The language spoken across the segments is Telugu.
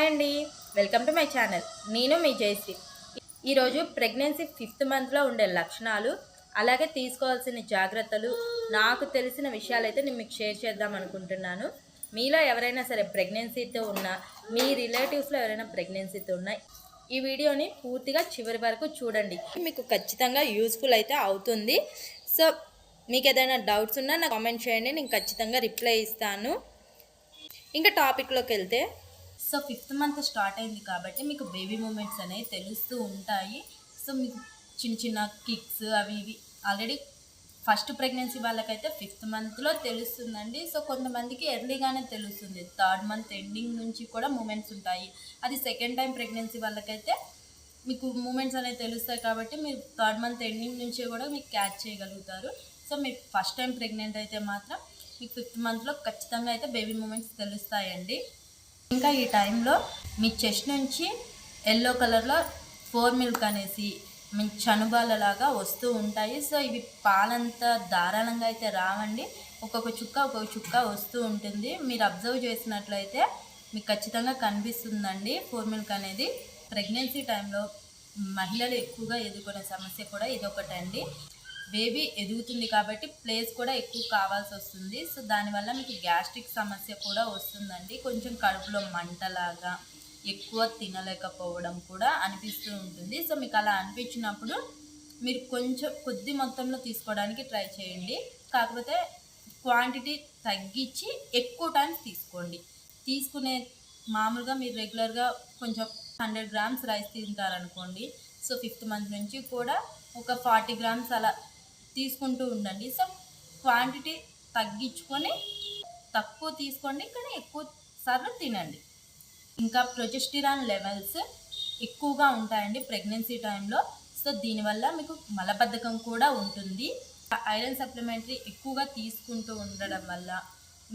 హాయ్ అండి వెల్కమ్ టు మై ఛానల్. నేను మీ జయశ్రీ. ఈరోజు ప్రెగ్నెన్సీ ఫిఫ్త్ మంత్లో ఉండే లక్షణాలు అలాగే తీసుకోవాల్సిన జాగ్రత్తలు నాకు తెలిసిన విషయాలైతే నేను మీకు షేర్ చేద్దాం అనుకుంటున్నాను. మీలో ఎవరైనా సరే ప్రెగ్నెన్సీతో ఉన్నా మీ రిలేటివ్స్లో ఎవరైనా ప్రెగ్నెన్సీతో ఉన్నా ఈ వీడియోని పూర్తిగా చివరి వరకు చూడండి. మీకు ఖచ్చితంగా యూస్ఫుల్ అయితే అవుతుంది. సో మీకు ఏదైనా డౌట్స్ ఉన్నా నాకు కామెంట్ చేయండి నేను ఖచ్చితంగా రిప్లై ఇస్తాను. ఇంకా టాపిక్లోకి వెళ్తే సో ఫిఫ్త్ మంత్ స్టార్ట్ అయింది కాబట్టి మీకు బేబీ మూమెంట్స్ అనేవి తెలుస్తూ ఉంటాయి. సో మీకు చిన్న చిన్న కిక్స్ అవి ఇవి ఆల్రెడీ ఫస్ట్ ప్రెగ్నెన్సీ వాళ్ళకైతే ఫిఫ్త్ మంత్లో తెలుస్తుందండి. సో కొంతమందికి ఎర్లీగానే తెలుస్తుంది. థర్డ్ మంత్ ఎండింగ్ నుంచి కూడా మూమెంట్స్ ఉంటాయి. అది సెకండ్ టైం ప్రెగ్నెన్సీ వాళ్ళకైతే మీకు మూమెంట్స్ అనేవి తెలుస్తాయి కాబట్టి మీరు థర్డ్ మంత్ ఎండింగ్ నుంచి కూడా మీకు క్యాచ్ చేయగలుగుతారు. సో మీరు ఫస్ట్ టైం ప్రెగ్నెంట్ అయితే మాత్రం మీకు ఫిఫ్త్ మంత్లో ఖచ్చితంగా అయితే బేబీ మూమెంట్స్ తెలుస్తాయండి. ఇంకా ఈ టైంలో మీ చెస్ట్ నుంచి ఎల్లో కలర్లో ఫోర్ మిల్క్ అనేసి మీ చనుబాలలాగా వస్తూ ఉంటాయి. సో ఇవి పాలంతా ధారాళంగా అయితే రావండి. ఒక్కొక్క చుక్క ఒక్కొక్క చుక్క వస్తూ ఉంటుంది. మీరు అబ్జర్వ్ చేసినట్లయితే మీకు ఖచ్చితంగా కనిపిస్తుందండి ఫోర్ మిల్క్ అనేది. ప్రెగ్నెన్సీ టైంలో మహిళలు ఎక్కువగా ఎదుర్కొనే సమస్య కూడా ఇదొకటండి. బేబీ ఎదుగుతుంది కాబట్టి ప్లేస్ కూడా ఎక్కువ కావాల్సి వస్తుంది. సో దానివల్ల మీకు గ్యాస్ట్రిక్ సమస్య కూడా వస్తుందండి. కొంచెం కడుపులో మంటలాగా ఎక్కువ తినలేకపోవడం కూడా అనిపిస్తూ ఉంటుంది. సో మీకు అలా అనిపించినప్పుడు మీరు కొంచెం కొద్ది మొత్తంలో తీసుకోవడానికి ట్రై చేయండి. కాకపోతే క్వాంటిటీ తగ్గించి ఎక్కువ టైమ్స్ తీసుకోండి. తీసుకునే మామూలుగా మీరు రెగ్యులర్గా కొంచెం హండ్రెడ్ గ్రామ్స్ రైస్ తింటారనుకోండి. సో ఫిఫ్త్ మంత్ నుంచి కూడా ఒక ఫార్టీ గ్రామ్స్ అలా తీసుకుంటూ ఉండండి. సో క్వాంటిటీ తగ్గించుకొని తక్కువ తీసుకోండి. కానీ ఎక్కువ సార్లు తినండి. ఇంకా ప్రొజెస్టిరాన్ లెవెల్స్ ఎక్కువగా ఉంటాయండి ప్రెగ్నెన్సీ టైంలో సో దీనివల్ల మీకు మలబద్ధకం కూడా ఉంటుంది. ఐరన్ సప్లిమెంటరీ ఎక్కువగా తీసుకుంటూ ఉండడం వల్ల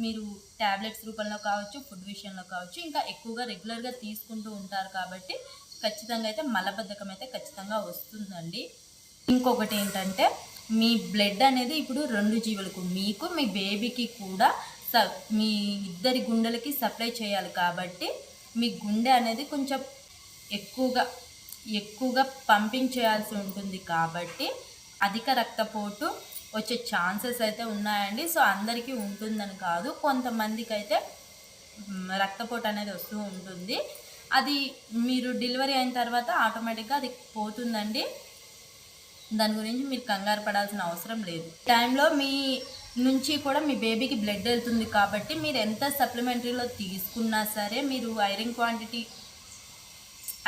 మీరు ట్యాబ్లెట్స్ రూపంలో కావచ్చు ఫుడ్ విషయంలో కావచ్చు ఇంకా ఎక్కువగా రెగ్యులర్గా తీసుకుంటూ ఉంటారు కాబట్టి ఖచ్చితంగా అయితే మలబద్ధకం అయితే ఖచ్చితంగా వస్తుందండి. ఇంకొకటి ఏంటంటే మీ బ్లడ్ అనేది ఇప్పుడు రెండు జీవులకు మీకు మీ బేబీకి కూడా స మీ ఇద్దరి గుండెలకి సప్లై చేయాలి కాబట్టి మీ గుండె అనేది కొంచెం ఎక్కువగా ఎక్కువగా పంపింగ్ చేయాల్సి ఉంటుంది కాబట్టి అధిక రక్తపోటు వచ్చే ఛాన్సెస్ అయితే ఉన్నాయండి. సో అందరికీ ఉంటుందని కాదు కొంతమందికి అయితే రక్తపోటు అనేది వస్తూ ఉంటుంది. అది మీరు డెలివరీ అయిన తర్వాత ఆటోమేటిక్గా అది పోతుందండి. దాని గురించి మీరు కంగారు పడాల్సిన అవసరం లేదు. టైంలో మీ నుంచి కూడా మీ బేబీకి బ్లడ్ వెళ్తుంది కాబట్టి మీరు ఎంత సప్లిమెంటరీలో తీసుకున్నా సరే మీరు iron quantity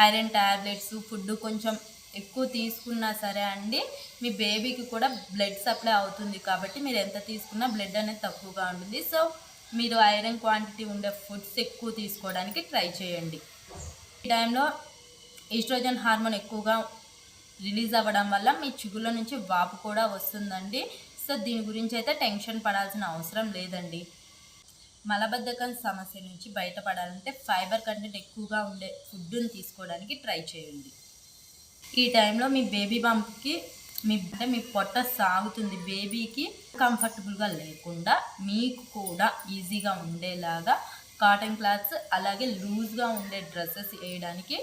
iron tablets food కొంచెం ఎక్కువ తీసుకున్నా సరే అండి మీ బేబీకి కూడా బ్లడ్ సప్లై అవుతుంది కాబట్టి మీరు ఎంత తీసుకున్నా బ్లడ్ అనేది తక్కువగా ఉంటుంది. సో మీరు ఐరన్ క్వాంటిటీ ఉండే ఫుడ్స్ ఎక్కువ తీసుకోవడానికి ట్రై చేయండి. ఈ టైంలో ఈస్ట్రోజన్ హార్మోన్ ఎక్కువగా రిలీజ్ అవ్వడం వల్ల మీ చిగుళ్ళ నుంచి వాపు కూడా వస్తుందండి. సో దీని గురించి అయితే టెన్షన్ పడాల్సిన అవసరం లేదండి. మలబద్ధకం సమస్య నుంచి బయటపడాలంటే ఫైబర్ కంటెంట్ ఎక్కువగా ఉండే ఫుడ్ని తీసుకోవడానికి ట్రై చేయండి. ఈ టైంలో మీ బేబీ బంప్కి మీ అంటే మీ పొట్ట సాగుతుంది. బేబీకి కంఫర్టబుల్గా లేకుండా మీకు కూడా ఈజీగా ఉండేలాగా కాటన్ క్లాత్స్ అలాగే లూజ్గా ఉండే డ్రెస్సెస్ వేయడానికి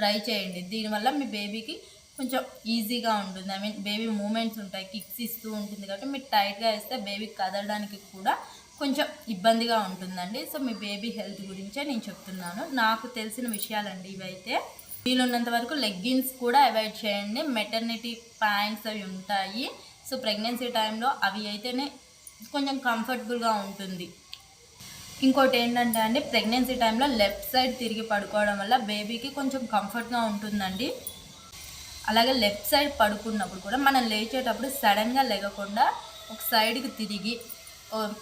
ట్రై చేయండి. దీనివల్ల మీ బేబీకి కొంచెం ఈజీగా ఉంటుంది. ఐ మీన్ బేబీ మూమెంట్స్ ఉంటాయి. కిక్స్ ఇస్తూ ఉంటుంది కాబట్టి మీరు టైట్గా వేస్తే బేబీ కదలడానికి కూడా కొంచెం ఇబ్బందిగా ఉంటుందండి. సో మీ బేబీ హెల్త్ గురించే నేను చెప్తున్నాను. నాకు తెలిసిన విషయాలండి ఇవైతే. వీలున్నంత వరకు లెగ్గిన్స్ కూడా అవాయిడ్ చేయండి. మెటర్నిటీ ప్యాంట్స్ అవి ఉంటాయి. సో ప్రెగ్నెన్సీ టైంలో అవి అయితేనే కొంచెం కంఫర్టబుల్గా ఉంటుంది. ఇంకోటి ఏంటంటే అండి ప్రెగ్నెన్సీ టైంలో లెఫ్ట్ సైడ్ తిరిగి పడుకోవడం వల్ల బేబీకి కొంచెం కంఫర్ట్గా ఉంటుందండి. అలాగే లెఫ్ట్ సైడ్ పడుకున్నప్పుడు కూడా మనం లేచేటప్పుడు సడన్గా లెగకుండా ఒక సైడ్కి తిరిగి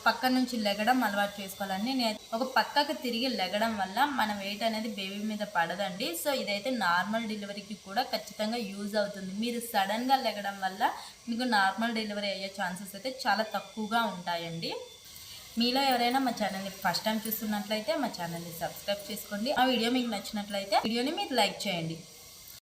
పక్క నుంచి లెగడం అలవాటు చేసుకోవాలండి. నేను ఒక పక్కకు తిరిగి లెగడం వల్ల మన వెయిట్ అనేది బేబీ మీద పడదండి. సో ఇదైతే నార్మల్ డెలివరీకి కూడా ఖచ్చితంగా యూజ్ అవుతుంది. మీరు సడన్గా లెగడం వల్ల మీకు నార్మల్ డెలివరీ అయ్యే ఛాన్సెస్ అయితే చాలా తక్కువగా ఉంటాయండి. మీలో ఎవరైనా మా ఛానల్ని ఫస్ట్ టైం చూస్తున్నట్లయితే మా ఛానల్ని సబ్స్క్రైబ్ చేసుకోండి. ఆ వీడియో మీకు నచ్చినట్లయితే వీడియోని మీరు లైక్ చేయండి.